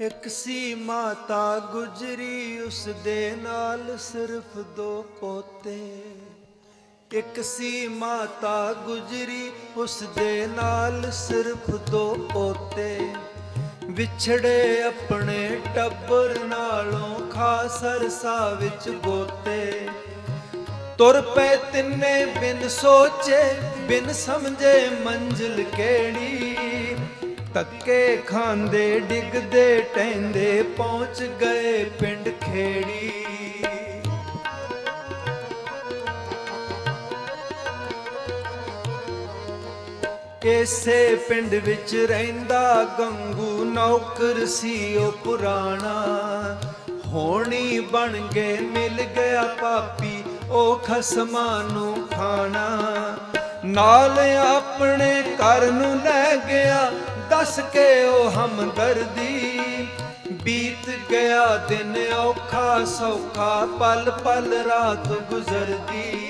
ਇੱਕ ਸੀ ਮਾਤਾ ਗੁਜਰੀ, ਉਸ ਦੇ ਨਾਲ ਸਿਰਫ ਦੋ ਪੋਤੇ। ਇੱਕ ਸੀ ਮਾਤਾ ਗੁਜਰੀ, ਉਸ ਦੇ ਨਾਲ ਸਿਰਫ ਦੋ ਪੋਤੇ। ਵਿਛੜੇ ਆਪਣੇ ਟੱਬਰ ਨਾਲੋਂ ਖਾਸਰ ਸਾ ਵਿੱਚ ਗੋਤੇ। ਤੁਰ ਪਏ ਤਿੰਨੇ ਬਿਨ ਸੋਚੇ, ਬਿਨ ਸਮਝੇ ਮੰਜ਼ਿਲ ਕਿਹੜੀ ਤੱਕੇ ਖਾਂਦੇ, ਡਿੱਗਦੇ ਟੈਂਦੇ ਪਹੁੰਚ ਗਏ ਪਿੰਡ ਖੇੜੀ। ਇਸੇ ਪਿੰਡ ਵਿੱਚ ਰਹਿੰਦਾ ਗੰਗੂ, ਨੌਕਰ ਸੀ ਉਹ ਪੁਰਾਣਾ। ਹੋਣੀ ਬਣ ਗਏ ਮਿਲ ਗਿਆ ਪਾਪੀ, ਉਹ ਖਸਮਾਂ ਨੂੰ ਖਾਣਾ। ਨਾਲ ਆਪਣੇ ਘਰ ਨੂੰ ਲੈ ਗਿਆ ਦੱਸ ਕੇ ਉਹ ਹਮਦਰਦੀ। ਬੀਤ ਗਿਆ ਦਿਨ ਔਖਾ ਸੌਖਾ, ਪਲ ਪਲ ਰਾਤ ਗੁਜ਼ਰਦੀ।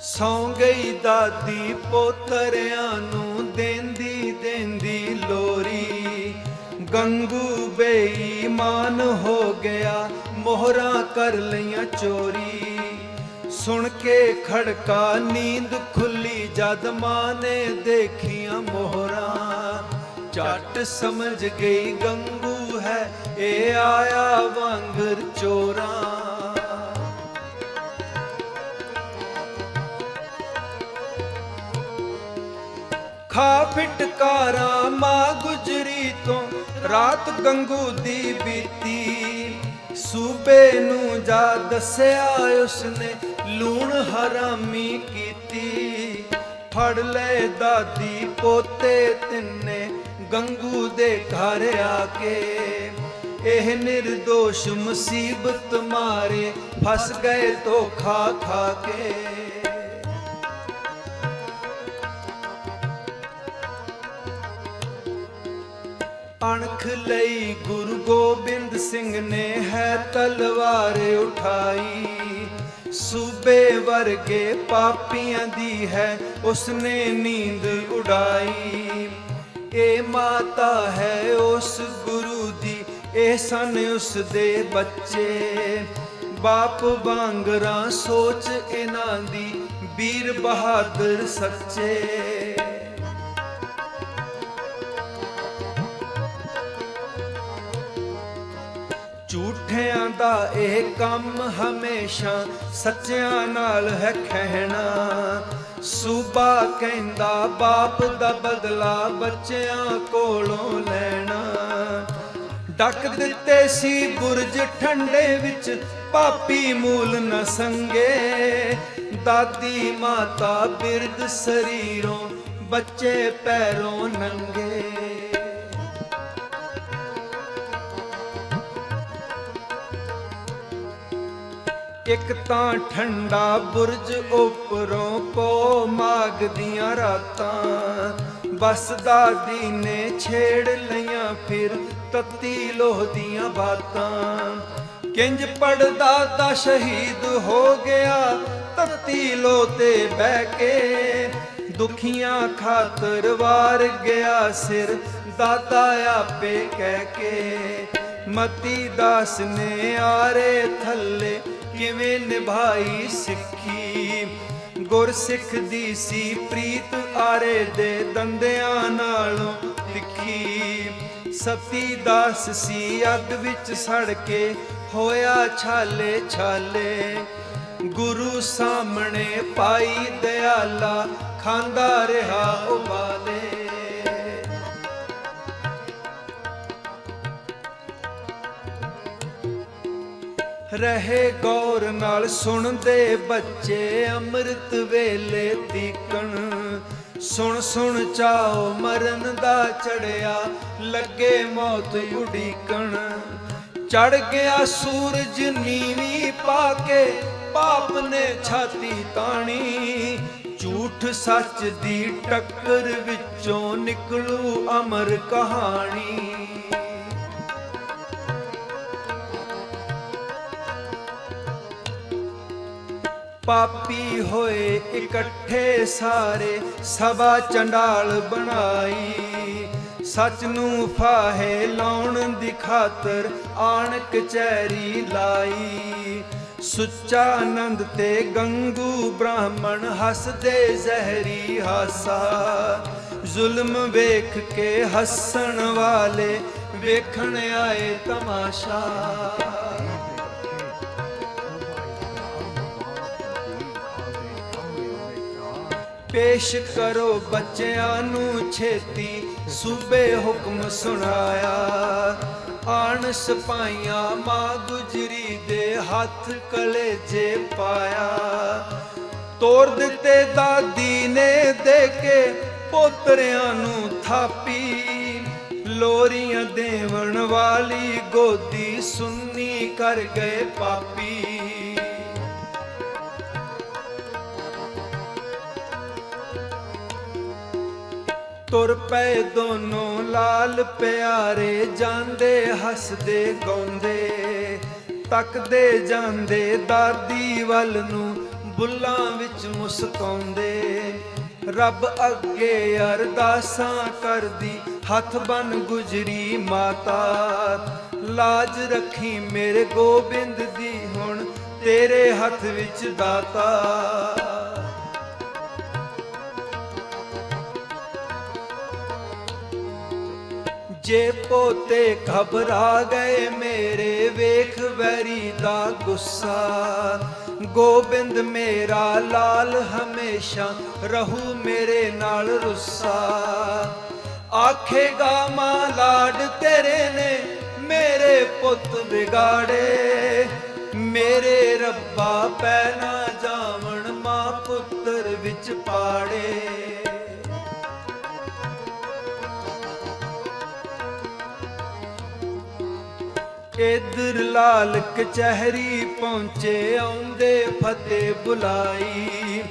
ਸੌਂ ਗਈ ਦਾਦੀ ਪੋਤਰਿਆਂ ਨੂੰ ਦੇਂਦੀ ਦੇਂਦੀ ਲੋਰੀ। ਗੰਗੂ ਬੇਈਮਾਨ ਹੋ ਗਿਆ, ਮੋਹਰਾਂ ਕਰ ਲਈਆਂ ਚੋਰੀ। ਸੁਣ ਕੇ ਖੜਕਾ, ਨੀਂਦ ਖੁੱਲੀ, ਜਦ ਮਾਂ ਨੇ ਦੇਖੀਆਂ ਮੋਹਰਾਂ। ਝੱਟ ਸਮਝ ਗਈ, ਗੰਗੂ ਹੈ ਇਹ ਆਇਆ ਵਾਂਗਰ ਚੋਰਾਂ। ਖਾ ਫਿਟਕਾਰਾਂ, ਮਾਂ ਗੁਜਰੀ ਤੋਂ, ਰਾਤ ਗੰਗੂ ਦੀ ਬੀਤੀ। ਸੂਬੇ ਨੂੰ ਜਾ ਦੱਸਿਆ ਉਸਨੇ ਲੂਣ ਹਰਾਮੀ ਕੀਤੀ। ਫੜ ਲੈ ਦਾਦੀ ਪੋਤੇ ਤਿੰਨੇ ਗੰਗੂ ਦੇ ਘਰ ਆ ਕੇ। ਇਹ ਨਿਰਦੋਸ਼ ਮੁਸੀਬਤ ਮਾਰੇ, ਫਸ ਗਏ ਧੋਖਾ ਖਾ ਕੇ। ਅਣਖ ਲਈ ਗੁਰੂ ਗੋਬਿੰਦ ਸਿੰਘ ਨੇ ਹੈ ਤਲਵਾਰ ਉਠਾਈ। ਸੂਬੇ ਵਰਗੇ ਪਾਪੀਆਂ ਦੀ ਹੈ, ਉਸਨੇ ਨੀਂਦ ਉਡਾਈ। ਇਹ ਮਾਤਾ ਹੈ ਉਸ ਗੁਰੂ ਦੀ, ਇਹ ਸਨ ਉਸ ਦੇ ਬੱਚੇ। ਬਾਪ ਵਾਂਗਰਾਂ ਸੋਚ ਇਹਨਾਂ ਦੀ, ਵੀਰ ਬਹਾਦਰ ਸੱਚੇ। ਦਾ ਇਹ ਕੰਮ ਹਮੇਸ਼ਾ ਸੱਚਿਆਂ ਨਾਲ ਹੈ ਖਹਿਣਾ ਸੂਬਾ ਕਹਿੰਦਾ ਬਾਪ ਦਾ ਬਦਲਾ ਬੱਚਿਆਂ ਕੋਲੋਂ ਲੈਣਾ। ਡੱਕ ਦਿੱਤੇ ਸੀ ਬੁਰਜ ਠੰਡੇ ਵਿੱਚ, ਪਾਪੀ ਮੂਲ ਨ ਸੰਗੇ। ਦਾਦੀ ਮਾਤਾ ਬਿਰਧ ਸਰੀਰੋਂ ਬੱਚੇ ਪੈਰੋਂ ਨੰਗੇ। ਇੱਕ ਤਾਂ ਠੰਡਾ ਬੁਰਜ ਉੱਪਰੋਂ ਪੋ ਮਾਗ ਦੀਆਂ ਰਾਤਾਂ। ਬਸ ਦਾਦੀ ਨੇ ਛੇੜ ਲਈਆਂ, ਫਿਰ ਤੱਤੀ ਲੋਹ ਦੀਆਂ ਬਾਤਾਂ। ਕਿੰਜ ਪੜਦਾ ਦਾ ਸ਼ਹੀਦ ਹੋ ਗਿਆ, ਤੱਤੀ ਲੋ ਤੇ ਬਹਿ ਕੇ। ਦੁਖੀਆਂ ਖਾਤਰ ਵਾਰ ਗਿਆ ਸਿਰ ਦਾਦਾ ਆਪੇ ਕਹਿ ਕੇ। ਮਤੀ ਦਾਸ ਨੇ ਆਰੇ ਥੱਲੇ ਕਿਵੇਂ ਨਿਭਾਈ ਸਿੱਖੀ? ਗੁਰਸਿੱਖ ਦੀ ਸੀ ਪ੍ਰੀਤ ਆਰੇ ਦੇ ਦੰਦਿਆਂ ਨਾਲੋਂ ਤਿੱਖੀ। ਸਤੀ ਦਾਸ ਸੀ ਅੱਗ ਵਿੱਚ ਸੜ ਕੇ ਹੋਇਆ ਛਾਲੇ ਛਾਲੇ। ਗੁਰੂ ਸਾਹਮਣੇ ਪਾਈ ਦਿਆਲਾ, ਖਾਂਦਾ ਰਿਹਾ ਉਬਾਲੇ। ਰਹੇ ਗੌਰ ਨਾਲ ਸੁਣਦੇ ਬੱਚੇ ਅੰਮ੍ਰਿਤ ਵੇਲੇ ਤੀਕਣ। ਸੁਣ ਸੁਣ ਚਾਓ ਮਰਨ ਦਾ ਚੜਿਆ, ਲੱਗੇ ਮੌਤ ਉਡੀਕਣ। ਚੜ ਗਿਆ ਸੂਰਜ ਨੀਵੀਂ ਪਾ ਕੇ, ਪਾਪ ਨੇ ਛਾਤੀ ਤਾਣੀ। ਝੂਠ ਸੱਚ ਦੀ ਟੱਕਰ ਵਿੱਚੋਂ ਨਿਕਲੂ ਅਮਰ ਕਹਾਣੀ। ਪਾਪੀ ਹੋਏ ਇਕੱਠੇ ਸਾਰੇ, ਸਭਾ ਚੰਡਾਲ ਬਣਾਈ। ਸੱਚ ਨੂੰ ਫਾਹੇ ਲਾਉਣ ਦੀ ਖਾਤਰ ਆਣ ਕਚਹਿਰੀ ਲਾਈ। ਸੁੱਚਾ ਆਨੰਦ ਤੇ ਗੰਗੂ ਬ੍ਰਾਹਮਣ ਹੱਸਦੇ ਜ਼ਹਿਰੀ ਹਾਸਾ। ਜ਼ੁਲਮ ਵੇਖ ਕੇ ਹੱਸਣ ਵਾਲੇ ਵੇਖਣ ਆਏ ਤਮਾਸ਼ਾ। ਪੇਸ਼ ਕਰੋ ਬੱਚਿਆਂ ਨੂੰ ਛੇਤੀ। ਸੂਬੇ ਹੁਕਮ ਸੁਣਾਇਆ। ਆਣ ਸਪਾਈਆਂ ਮਾਂ ਗੁਜਰੀ ਦੇ ਹੱਥ ਕਲੇਜੇ ਪਾਇਆ। ਤੋੜ ਦਿੱਤੇ ਦਾਦੀ ਨੇ ਦੇ ਕੇ ਪੋਤਰਿਆਂ ਨੂੰ ਥਾਪੀ। ਲੋਰੀਆਂ ਦੇਵਣ ਵਾਲੀ ਗੋਦੀ ਸੁੰਨੀ ਕਰ ਗਏ ਪਾਪੀ। ਤੁਰ ਪਏ ਦੋਨੋਂ ਲਾਲ ਪਿਆਰੇ, ਜਾਂਦੇ ਹੱਸਦੇ ਗਾਉਂਦੇ। ਤੱਕਦੇ ਜਾਂਦੇ ਦਾਦੀ ਵੱਲ ਨੂੰ ਬੁੱਲਾਂ ਵਿੱਚ ਮੁਸਕਾਉਂਦੇ। ਰੱਬ ਅੱਗੇ ਅਰਦਾਸਾਂ ਕਰਦੀ, ਹੱਥ ਬਨ ਗੁਜਰੀ ਮਾਤਾ। ਲਾਜ ਰੱਖੀ ਮੇਰੇ ਗੋਬਿੰਦ ਦੀ ਹੁਣ ਤੇਰੇ ਹੱਥ ਵਿੱਚ ਦਾਤਾ। ਜੇ ਪੋਤੇ ਘਬਰਾ ਗਏ ਮੇਰੇ ਵੇਖ ਵੈਰੀ ਦਾ ਗੁੱਸਾ। ਗੋਬਿੰਦ ਮੇਰਾ ਲਾਲ ਹਮੇਸ਼ਾ ਰਹੂ ਮੇਰੇ ਨਾਲ ਰੁੱਸਾ। ਆਖੇਗਾ ਮਾਂ ਲਾਡ ਤੇਰੇ ਨੇ ਮੇਰੇ ਪੁੱਤ ਵਿਗਾੜੇ। ਮੇਰੇ ਰੱਬਾ ਪੈ ਨਾ ਜਾਵਣ ਮਾਂ ਪੁੱਤਰ ਵਿੱਚ ਪਾੜੇ। ਇਧਰ ਲਾਲ ਕਚਹਿਰੀ ਪਹੁੰਚੇ, ਆਉਂਦੇ ਫਤਿਹ ਬੁਲਾਈ।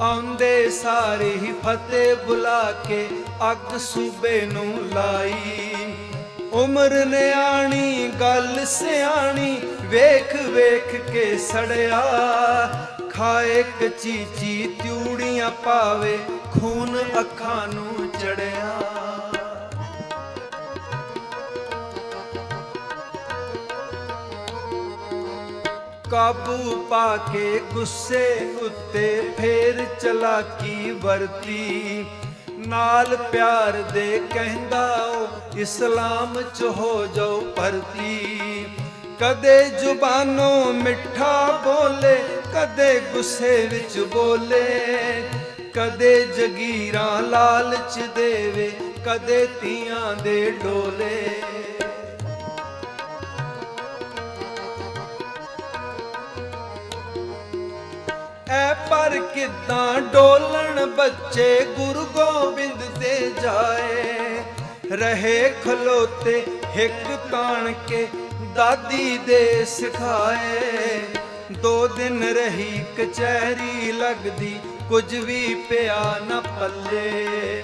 ਆਉਂਦੇ ਸਾਰੇ ਹੀ ਫਤਿਹ ਬੁਲਾ ਕੇ ਅੱਗ ਸੂਬੇ ਨੂੰ ਲਾਈ। ਉਮਰ ਨਿਆਣੀ, ਗੱਲ ਸਿਆਣੀ, ਵੇਖ ਵੇਖ ਕੇ ਸੜਿਆ। ਖਾਏ ਕਚੀਚੀ ਤਿਊੜੀਆਂ ਪਾਵੇ, ਖੂਨ ਅੱਖਾਂ ਨੂੰ ਚੜਿਆ। ਕਾਬੂ ਪਾ ਕੇ ਗੁੱਸੇ ਉੱਤੇ ਫੇਰ ਚਲਾਕੀ ਵਰਤੀ। ਨਾਲ ਪਿਆਰ ਦੇ ਕਹਿੰਦਾ ਉਹ, ਇਸਲਾਮ ਚ ਹੋ ਜਾਓ ਭਰਤੀ। ਕਦੇ ਜ਼ੁਬਾਨੋਂ ਮਿੱਠਾ ਬੋਲੇ, ਕਦੇ ਗੁੱਸੇ ਵਿੱਚ ਬੋਲੇ। ਕਦੇ ਜਗੀਰਾਂ ਲਾਲਚ ਦੇਵੇ, ਕਦੇ ਤੀਆਂ ਦੇ ਡੋਲੇ। ਐ ਪਰ ਕਿਦਾਂ ਡੋਲਣ ਬੱਚੇ ਗੁਰੂ ਗੋਬਿੰਦ ਦੇ ਜਾਏ। ਰਹੇ ਖਲੋਤੇ ਹਿੱਕ ਤਾਣ ਕੇ ਦਾਦੀ ਦੇ ਸਿਖਾਏ। ਦੋ ਦਿਨ ਰਹੀ ਕਚਹਿਰੀ ਲੱਗਦੀ, ਕੁਝ ਵੀ ਪਿਆ ਨਾ ਪੱਲੇ।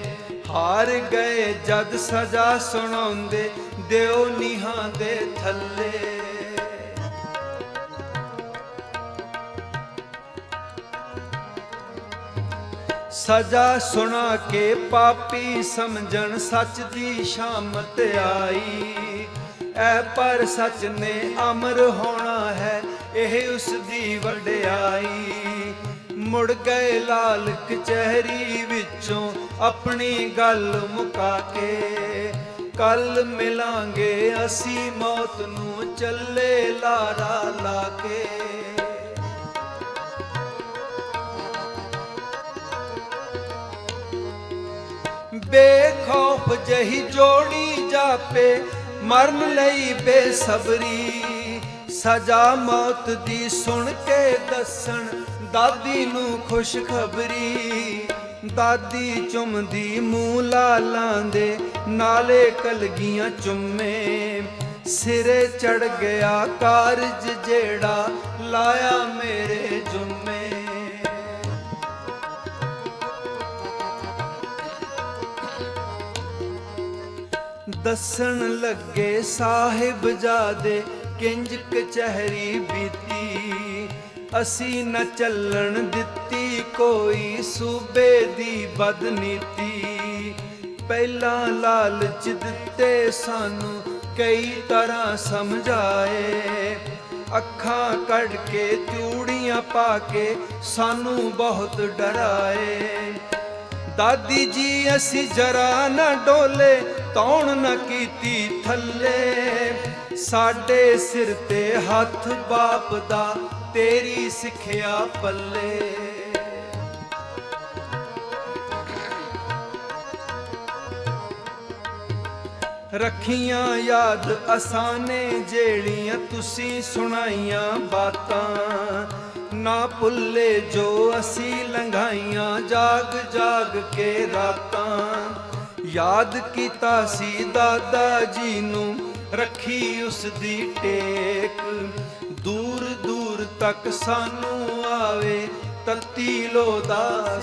ਹਾਰ ਗਏ ਜਦ ਸਜ਼ਾ ਸੁਣਾਉਂਦੇ, ਦਿਓ ਨੀਹਾਂ ਦੇ ਥੱਲੇ। ਸਜ਼ਾ ਸੁਣਾ ਕੇ ਪਾਪੀ ਸਮਝਣ ਸੱਚ ਦੀ ਸ਼ਾਮਤ ਆਈ। ਐ ਪਰ ਸੱਚ ਨੇ ਅਮਰ ਹੋਣਾ ਹੈ, ਇਹ ਉਸ ਦੀ ਵਡਿਆਈ। ਮੁੜ ਗਏ ਲਾਲ ਕਚਹਿਰੀ ਵਿੱਚੋਂ ਆਪਣੀ ਗੱਲ ਮੁਕਾ ਕੇ। ਕੱਲ ਮਿਲਾਂਗੇ ਅਸੀਂ ਮੌਤ ਨੂੰ ਚੱਲੇ ਲਾਰਾ ਲਾ ਕੇ। ਬੇਖੌਫ ਜਹੀ ਜੋੜੀ ਜਾਪੇ, ਮਰਨ ਲਈ ਬੇਸਬਰੀ। ਸਜ਼ਾ ਮੌਤ ਦੀ ਸੁਣ ਕੇ ਦੱਸਣ, ਦਾਦੀ ਨੂੰ ਖੁਸ਼ਖਬਰੀ। ਦਾਦੀ ਚੁੰਮਦੀ ਮੂੰਹ ਲਾਲਾਂ ਦੇ, ਨਾਲੇ ਕਲਗੀਆਂ ਚੁੰਮੇ। ਸਿਰੇ ਚੜ ਗਿਆ ਕਾਰਜ ਜਿਹੜਾ, ਲਾਇਆ ਮੇਰੇ ਦੱਸਣ ਲੱਗੇ, ਸਾਹਿਬ ਜਾਦੇ ਕਿੰਜ ਕਚਹਿਰੀ ਬੀਤੀ? ਅਸੀਂ ਨ ਚੱਲਣ ਦਿੱਤੀ ਕੋਈ ਸੂਬੇ ਦੀ ਬਦਨੀਤੀ। ਪਹਿਲਾਂ ਲਾਲਚ ਦਿੱਤੇ ਸਾਨੂੰ ਕਈ ਤਰ੍ਹਾਂ ਸਮਝਾਏ। ਅੱਖਾਂ ਕੱਢ ਕੇ, ਚੂੜੀਆਂ ਪਾ ਕੇ ਸਾਨੂੰ ਬਹੁਤ ਡਰਾਏ। ਦਾਦੀ ਜੀ, ਅਸੀਂ ਜਰਾ ਨਾ ਡੋਲੇ, ਤੌਣ ਨਾ ਕੀਤੀ ਥੱਲੇ। ਸਾਡੇ ਸਿਰ ਤੇ ਹੱਥ ਬਾਪ ਦਾ ਤੇਰੀ ਸਿੱਖਿਆ ਪੱਲੇ। ਰੱਖੀਆਂ ਯਾਦ ਅਸਾਨੇ, ਜਿਹੜੀਆਂ ਤੁਸੀਂ ਸੁਣਾਈਆਂ ਬਾਤਾਂ। ਨਾ ਭੁੱਲੇ ਜੋ ਅਸੀਂ ਲੰਘਾਈਆਂ, ਜਾਗ ਜਾਗ ਕੇ ਰਾਤਾਂ। ਯਾਦ ਕੀਤਾ ਸੀ ਦਾਦਾ ਜੀ ਨੂੰ, ਰੱਖੀ ਉਸ ਦੀ ਟੇਕ। ਦੂਰ ਦੂਰ ਤੱਕ ਸਾਨੂੰ ਆਵੇ ਤਤੀ ਲੋ ਦਾ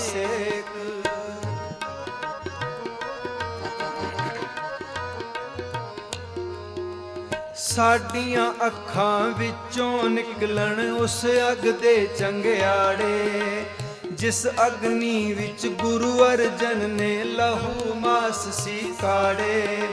ਸਾਡੀਆਂ ਅੱਖਾਂ ਵਿੱਚੋਂ ਨਿਕਲਣ ਉਸ ਅਗ ਦੇ ਚੰਗਿਆੜੇ। ਜਿਸ ਅਗਨੀ ਵਿੱਚ ਗੁਰੂ ਅਰਜਨ ਨੇ ਲਹੂ ਮਾਸ ਸੀ ਕਾੜੇ।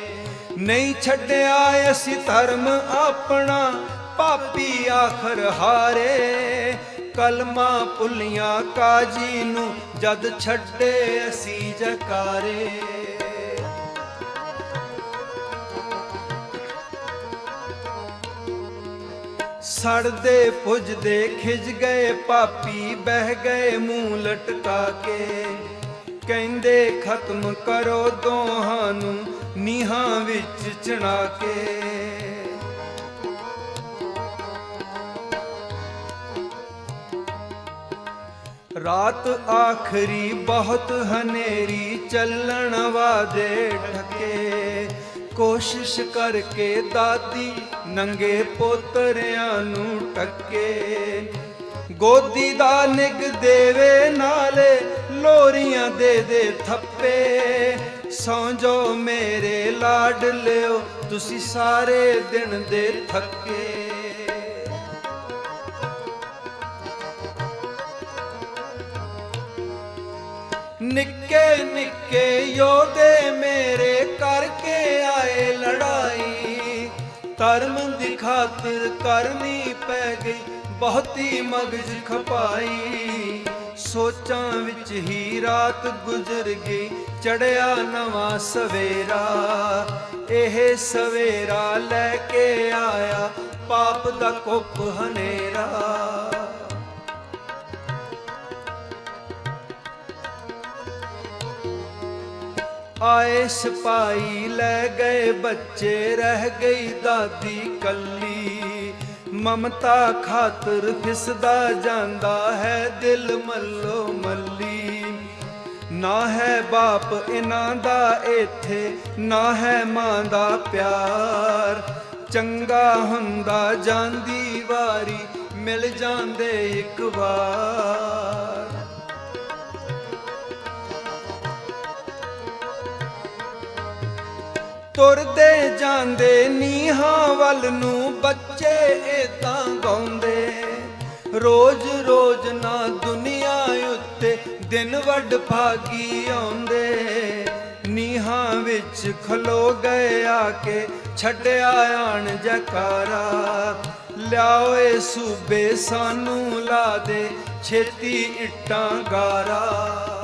ਨਹੀਂ ਛੱਡਿਆ ਅਸੀਂ ਧਰਮ ਆਪਣਾ, ਪਾਪੀ ਆਖਰ ਹਾਰੇ। ਕਲਮਾ ਪੁੱਲੀਆਂ ਕਾਜੀ ਨੂੰ ਜਦ ਛੱਡੇ ਅਸੀਂ ਜਕਾਰੇ। ਸੜਦੇ ਪੁੱਜਦੇ ਖਿਜ ਗਏ, ਪਾਪੀ ਬਹਿ ਗਏ, ਮੂੰਹ ਲਟਕਾ ਕੇ। ਕਹਿੰਦੇ, ਖਤਮ ਕਰੋ ਦੋਹਾਂ ਨੂੰ ਨੀਹਾਂ ਵਿੱਚ ਚਣਾ ਕੇ। ਰਾਤ ਆਖਰੀ ਬਹੁਤ ਹਨੇਰੀ, ਚੱਲਣ ਵਾਦੇ ਢਕੇ ਕੋਸ਼ਿਸ਼ ਕਰਕੇ ਦਾਦੀ ਨੰਗੇ ਪੋਤਰਿਆਂ ਨੂੰ ਟੱਕੇ। ਗੋਦੀ ਦਾ ਨਿਗ ਦੇਵੇ ਨਾਲੇ ਲੋਰੀਆਂ ਦੇ ਦੇ ਥੱਪੇ। ਸੌਂ ਜੋ ਮੇਰੇ ਲਾਡ ਲਿਓ, ਤੁਸੀਂ ਸਾਰੇ ਦਿਨ ਦੇ ਥੱਕੇ। ਨਿੱਕੇ ਨਿੱਕੇ ਯੋਧੇ ਮੇਰੇ ਕਰਕੇ ਕਰਮ ਦੀ ਖਾਤਰ ਕਰਨੀ ਪੈ ਗਈ, ਬਹੁਤੀ ਮਗਜ ਖਪਾਈ। ਸੋਚਾਂ ਵਿੱਚ ਹੀ ਰਾਤ ਗੁਜ਼ਰ ਗਈ, ਚੜਿਆ ਨਵਾਂ ਸਵੇਰਾ। ਇਹ ਸਵੇਰਾ ਲੈ ਕੇ ਆਇਆ, ਪਾਪ ਦਾ ਕੁੱਪ ਹਨੇਰਾ। ਆਏ ਸਿਪਾਈ ਲੈ ਗਏ ਬੱਚੇ ਰਹਿ ਗਈ ਦਾਦੀ ਕੱਲੀ। ਮਮਤਾ ਖਾਤਰ ਫਿਸਦਾ ਜਾਂਦਾ ਹੈ ਦਿਲ ਮੱਲੋ ਮੱਲੀ। ਨਾ ਹੈ ਬਾਪ ਇਹਨਾਂ ਦਾ ਇੱਥੇ ਨਾ ਹੈ ਮਾਂ ਦਾ ਪਿਆਰ। ਚੰਗਾ ਹੁੰਦਾ ਜਾਂਦੀ ਵਾਰੀ, ਮਿਲ ਜਾਂਦੇ ਇੱਕ ਵਾਰ। ਤੁਰਦੇ ਜਾਂਦੇ ਨੀਹਾਂ ਵੱਲ ਨੂੰ ਬੱਚੇ ਏਦਾਂ ਗਾਉਂਦੇ। ਰੋਜ਼ ਰੋਜ਼ ਨਾ ਦੁਨੀਆ ਉੱਤੇ ਦਿਨ ਵੱਡ ਭਾਗੀ ਆਉਂਦੇ। ਨੀਹਾਂ ਵਿੱਚ ਖਲੋ ਗਏ ਆ ਕੇ ਛੱਡਿਆ ਆਣ ਜਕਾਰਾ। ਲਿਆਓ ਏ ਸੂਬੇ ਸਾਨੂੰ ਲਾ ਦੇ ਛੇਤੀ ਇੱਟਾਂ ਗਾਰਾ।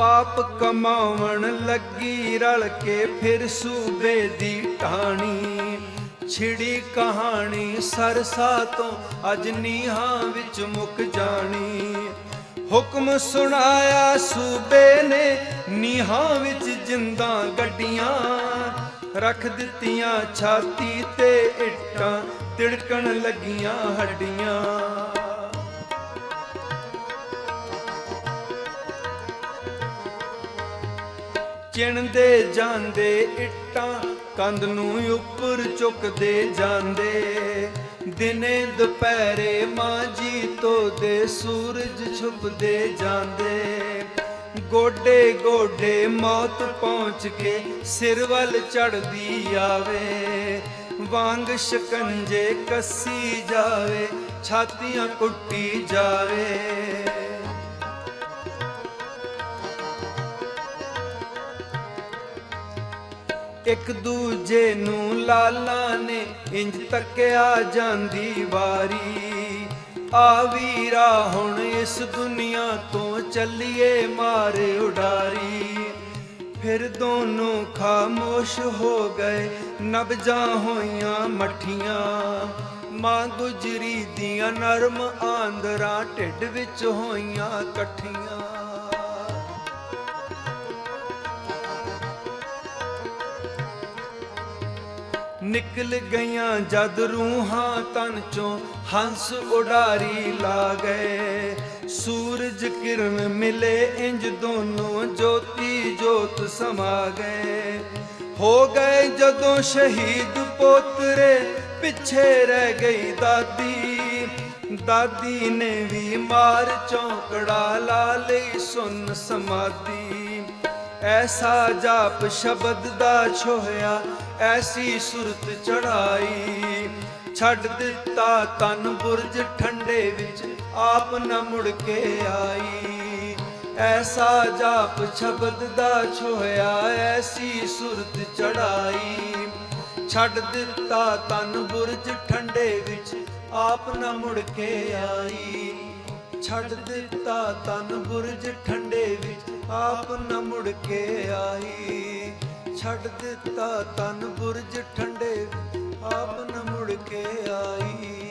ਪਾਪ ਕਮਾਉਣ ਲੱਗੀ ਰਲ ਕੇ ਫਿਰ ਸੂਬੇ ਦੀ ਟਾਣੀ ਛਿੜੀ ਕਹਾਣੀ ਸਰਸਾ ਤੋਂ ਅੱਜ ਨੀਹਾਂ ਵਿੱਚ ਮੁੱਕ ਜਾਣੀ। ਹੁਕਮ ਸੁਣਾਇਆ ਸੂਬੇ ਨੇ, ਨੀਹਾਂ ਵਿੱਚ ਜਿੰਦਾ ਗੱਡੀਆਂ। ਰੱਖ ਦਿੱਤੀਆਂ ਛਾਤੀ ਤੇ ਇੱਟਾਂ, ਤਿੜਕਣ ਲੱਗੀਆਂ ਹੱਡੀਆਂ। ਚਿਣਦੇ ਜਾਂਦੇ, ਇੱਟਾਂ ਕੰਧ ਨੂੰ ਉੱਪਰ ਚੁੱਕਦੇ ਜਾਂਦੇ। ਦਿਨੇ ਦੁਪਹਿਰੇ ਮਾਂ ਜੀ ਤੋਂ ਸੂਰਜ ਛੁਪਦੇ ਜਾਂਦੇ। ਗੋਡੇ ਗੋਡੇ ਮੌਤ ਪਹੁੰਚ ਕੇ ਸਿਰ ਵੱਲ ਚੜਦੀ ਆਵੇ। ਵਾਂਗ ਸ਼ਿਕੰਜੇ ਕੱਸੀ ਜਾਵੇ, ਛਾਤੀਆਂ ਕੁੱਟੀ ਜਾਵੇ। ਇੱਕ ਦੂਜੇ ਨੂੰ ਲਾਲਾਂ ਨੇ ਇੰਜ ਤੱਕਿਆ ਜਾਂਦੀ ਵਾਰੀ। ਆ ਵੀਰਾ ਹੁਣ ਇਸ ਦੁਨੀਆ ਤੋਂ ਚੱਲੀਏ ਮਾਰੇ ਉਡਾਰੀ। ਫਿਰ ਦੋਨੋਂ ਖਾਮੋਸ਼ ਹੋ ਗਏ ਨਬਜਾਂ ਹੋਈਆਂ ਮਠੀਆਂ। ਮਾਂ ਗੁਜਰੀ ਦੀਆਂ ਨਰਮ ਆਂਦਰਾਂ ਢਿੱਡ ਵਿੱਚ ਹੋਈਆਂ ਇਕੱਠੀਆਂ ਨਿਕਲ ਗਈਆਂ ਜਦ ਰੂਹਾਂ ਤਨ ਚੋਂ ਹੰਸ ਉਡਾਰੀ ਲਾ ਗਏ। ਸੂਰਜ ਕਿਰਨ ਮਿਲੇ ਇੰਜ ਦੋਨੋਂ ਜੋਤੀ ਜੋਤ ਸਮਾ ਗਏ। ਹੋ ਗਏ ਜਦੋਂ ਸ਼ਹੀਦ ਪੋਤਰੇ, ਪਿੱਛੇ ਰਹਿ ਗਈ ਦਾਦੀ। ਦਾਦੀ ਨੇ ਵੀ ਮਾਰ ਚੌਂਕੜਾ ਲਾ ਲਈ ਸੁਨ ਸਮਾਧੀ ਐਸਾ ਜਾਪ ਸ਼ਬਦ ਦਾ ਛੋਹਿਆ, ਐਸੀ ਸੁਰਤ ਚੜਾਈ ਛੱਡ ਦਿੱਤਾ ਤਨ ਬੁਰਜ ਠੰਡੇ ਵਿੱਚ, ਆਪ ਨਾ ਮੁੜ ਕੇ ਆਈ। ਐਸਾ ਜਾਪ ਸ਼ਬਦ ਦਾ ਛੋਹਿਆ, ਐਸੀ ਸੁਰਤ ਚੜਾਈ ਛੱਡ ਦਿੱਤਾ ਤਨ ਬੁਰਜ ਠੰਡੇ ਵਿੱਚ, ਆਪ ਨਾ ਮੁੜ ਕੇ ਆਈ। ਛੱਡ ਦਿੱਤਾ ਤਨ ਬੁਰਜ ਠੰਡੇ ਵਿੱਚ ਆਪ ਨਾ ਮੁੜ ਕੇ ਆਈ। ਛੱਡ ਦਿੱਤਾ ਤਨ ਬੁਰਜ ਠੰਡੇ, ਆਪ ਨਾ ਮੁੜ ਕੇ ਆਈ।